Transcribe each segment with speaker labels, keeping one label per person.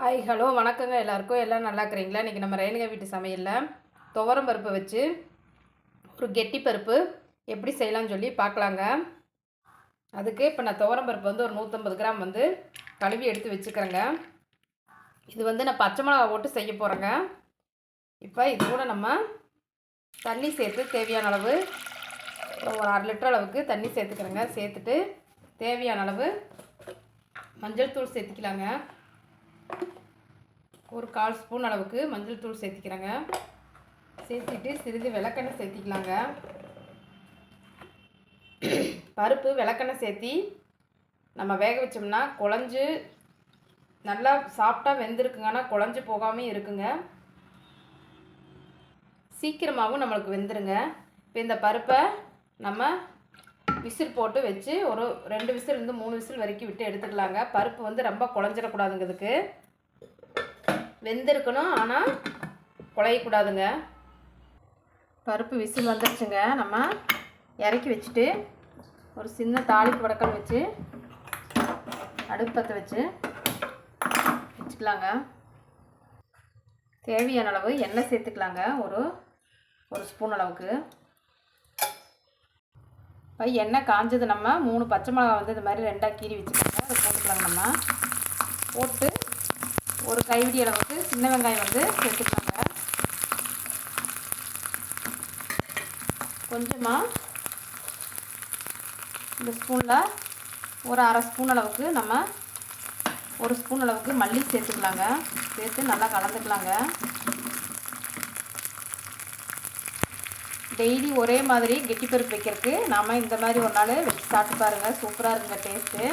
Speaker 1: Hi hello வணக்கங்க எல்லாருக்கும். எல்லாம் நல்லா இருக்கிறீங்களா? இன்றைக்கி நம்ம ரேணுகா வீட்டு சமையலில் துவரம் பருப்பை வச்சு ஒரு கெட்டி பருப்பு எப்படி செய்யலாம்னு சொல்லி பார்க்கலாங்க. அதுக்கு இப்போ நான் துவரம் பருப்பு வந்து ஒரு நூற்றம்பது கிராம் வந்து கழுவி எடுத்து வச்சுக்கிறேங்க. இது வந்து நான் பச்சை மிளகா போட்டு செய்ய போகிறேங்க இப்போ இது கூட நம்ம தண்ணி சேர்த்து தேவையான அளவு ஒரு அரை லிட்டர் அளவுக்கு தண்ணி சேர்த்துக்கிறேங்க. சேர்த்துட்டு தேவையான அளவு மஞ்சள் தூள் சேர்த்துக்கலாங்க. ஒரு கால் ஸ்பூன் அளவுக்கு மஞ்சள் தூள் சேர்த்திக்கிறேங்க. சேர்த்திட்டு சிறிது விளக்கெண்ணெய் சேர்த்திக்கலாங்க. பருப்பு விளக்கெண்ணெய் சேர்த்தி நம்ம வேக வச்சோம்னா குழஞ்சு நல்லா சாப்பிட்டா வெந்திருக்குங்க. ஆனால் குழஞ்சு போகாமல் இருக்குங்க. சீக்கிரமாகவும் நம்மளுக்கு வெந்துருங்க. இப்போ இந்த பருப்பை நம்ம விசில் போட்டு வச்சு ஒரு ரெண்டு விசில் இருந்து மூணு விசில் வரைக்கும் விட்டு எடுத்துக்கலாங்க. பருப்பு வந்து ரொம்ப குழஞ்சிடக்கூடாதுங்கிறதுக்கு. வெந்திருக்கணும் ஆனால் குழையக்கூடாதுங்க. பருப்பு விசில் வந்துடுச்சுங்க நம்ம இறக்கி வச்சுட்டு ஒரு சின்ன தாளிப்பு வடக்கல் வச்சு அடுப்பத்தை வச்சு வச்சுக்கலாங்க. தேவையான அளவு எண்ணெய் சேர்த்துக்கலாங்க. ஒரு ஒரு ஸ்பூன் அளவுக்கு. இப்போ எண்ணெய் காஞ்சது நம்ம மூணு பச்சை மிளகா வந்து இந்த மாதிரி ரெண்டாக கீறி வச்சுக்கோங்க. அதை போட்டுக்கலாங்க நம்ம. போட்டு ஒரு கைவிடி அளவுக்கு சின்ன வெங்காயம் வந்து சேர்த்துக்கலாங்க. கொஞ்சமாக இந்த ஸ்பூனில் ஒரு அரை ஸ்பூன் அளவுக்கு நம்ம ஒரு ஸ்பூன் அளவுக்கு மல்லி சேர்த்துக்கலாங்க. சேர்த்து நல்லா கலந்துக்கலாங்க. டெய்லி ஒரே மாதிரி கெட்டிப்பருப்பு வைக்கிறதுக்கு நாம் இந்த மாதிரி ஒரு நாள் வச்சு சாப்பிட்டு பாருங்கள் சூப்பராக இருக்குங்க டேஸ்ட்டு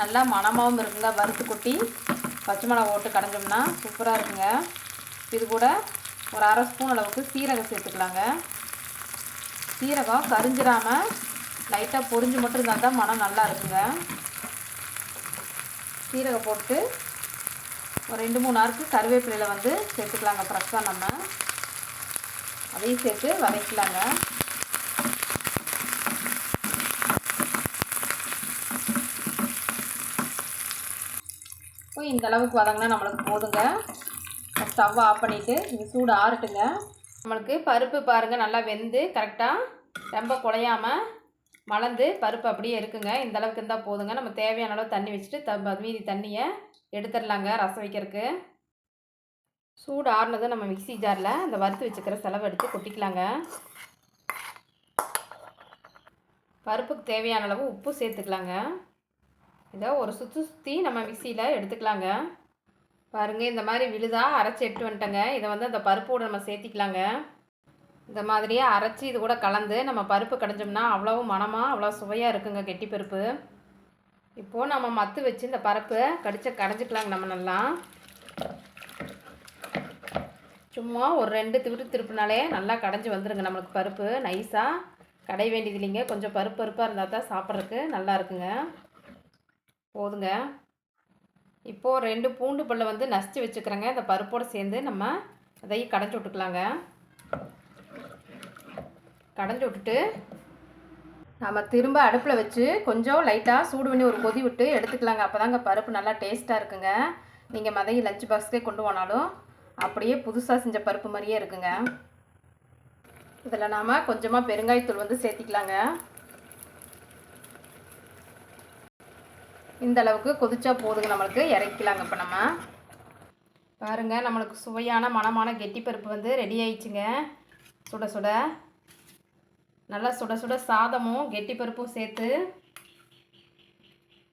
Speaker 1: நல்லா மணமாகவும் இருக்குங்க. வறுத்து கொட்டி பச்சை மிளகா போட்டு கடைஞ்சோம்னா சூப்பராக இருக்குங்க. இது கூட ஒரு அரை ஸ்பூன் அளவுக்கு சீரகம் சேர்த்துக்கலாங்க. சீரகம் கரிஞ்சிடாமல் லைட்டாக பொரிஞ்சு மட்டும் இருந்தால் தான் மனம் நல்லா இருக்குங்க. சீரகம் போட்டு ஒரு ரெண்டு மூணு நாளுக்கு கருவேப்பிலையில் வந்து சேர்த்துக்கலாங்க. ஃப்ரெஷ்ஷாக நம்ம. அதையும் சேர்த்து வதக்கலாங்க இப்போ இந்த அளவுக்கு வதங்கினா நம்மளுக்கு போதுங்க. ஸ்டவ் ஆஃப் பண்ணிவிட்டு இது சூடு ஆறட்டுங்க. நம்மளுக்கு பருப்பு பாருங்கள் நல்லா வெந்து கரெக்டாக ரொம்ப குழையாமல் மலர்ந்து பருப்பு அப்படியே இருக்குங்க. இந்த அளவுக்கு இருந்தால் போதுங்க. நம்ம தேவையான அளவு தண்ணி வச்சுட்டு த மீதி தண்ணியை எடுத்துடலாங்க ரசம் வைக்கிறதுக்கு. சூடு ஆறுனதும் நம்ம மிக்சி ஜாரில் இந்த வறுத்து வச்சுக்கிற செலவு எடுத்து கொட்டிக்கலாங்க. பருப்புக்கு தேவையான அளவு உப்பு சேர்த்துக்கலாங்க. இதை ஒரு சுற்றி சுற்றி நம்ம மிக்சியில் எடுத்துக்கலாங்க. பாருங்கள் இந்த மாதிரி விழுதாக அரைச்சி எடுத்து வந்துட்டேங்க. இதை வந்து அந்த பருப்போடு நம்ம சேர்த்திக்கலாங்க. இந்த மாதிரியே அரைச்சி இது கூட கலந்து நம்ம பருப்பு கடைஞ்சோம்னா அவ்வளோ மனமாக அவ்வளோ சுவையாக இருக்குங்க கெட்டி பருப்பு. இப்போது நம்ம மத்து வச்சு இந்த பருப்பை கடிச்ச கடைஞ்சிக்கலாங்க நம்ம நல்லா. சும்மா ஒரு ரெண்டு திருட்டு திருப்பினாலே நல்லா கடைஞ்சி வந்துடுங்க நம்மளுக்கு பருப்பு. நைஸாக கடை வேண்டியது இல்லைங்க. கொஞ்சம் பருப்பு பருப்பாக இருந்தால் தான் சாப்பிட்றதுக்கு நல்லா இருக்குங்க. போதுங்க. இப்போது ரெண்டு பூண்டு பல்லை வந்து நசிச்சு வச்சுக்கிறேங்க. இந்த பருப்போடு சேர்ந்து நம்ம அதையும் கடைஞ்சி விட்டுக்கலாங்க. கடைஞ்சி விட்டுட்டு நம்ம திரும்ப அடுப்பில் வச்சு கொஞ்சம் லைட்டாக சூடு பண்ணி ஒரு கொதி விட்டு எடுத்துக்கலாங்க. அப்போ தாங்க பருப்பு நல்லா டேஸ்ட்டாக இருக்குங்க. நீங்கள் மதியம் லஞ்ச் பாக்ஸ்க்கே கொண்டு போனாலும் அப்படியே புதுசாக செஞ்ச பருப்பு மாதிரியே இருக்குங்க. இதில் நாம் கொஞ்சமாக பெருங்காயத்தூள் வந்து சேர்த்திக்கலாங்க. இந்த அளவுக்கு கொதிச்சா போதுங்க நம்மளுக்கு இறக்கிக்கலாங்க இப்போ நம்ம. பாருங்கள் நம்மளுக்கு சுவையான மனமான கெட்டி பருப்பு வந்து ரெடி ஆயிடுச்சுங்க. சுட சுட. நல்லா சுட சுட சாதமும் கெட்டி பருப்பும் சேர்த்து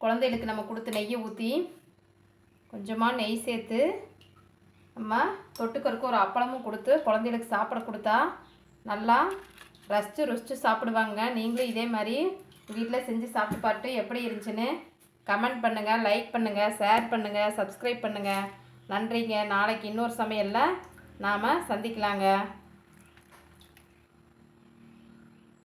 Speaker 1: குழந்தைகளுக்கு நம்ம கொடுத்து நெய்யை ஊற்றி கொஞ்சமாக நெய் சேர்த்து நம்ம தொட்டுக்கருக்கு ஒரு அப்பளமும் கொடுத்து குழந்தைகளுக்கு சாப்பிட கொடுத்தா நல்லா ரசித்து ருசித்து சாப்பிடுவாங்க. நீங்களும் இதே மாதிரி வீட்டில் செஞ்சு சாப்பிட்டு பார்த்து எப்படி இருந்துச்சுன்னு கமெண்ட் பண்ணுங்கள் லைக் பண்ணுங்கள் ஷேர் பண்ணுங்கள் சப்ஸ்கிரைப் பண்ணுங்கள் நன்றிங்க. நாளைக்கு இன்னொரு சமையலில் நாம் சந்திக்கலாங்க.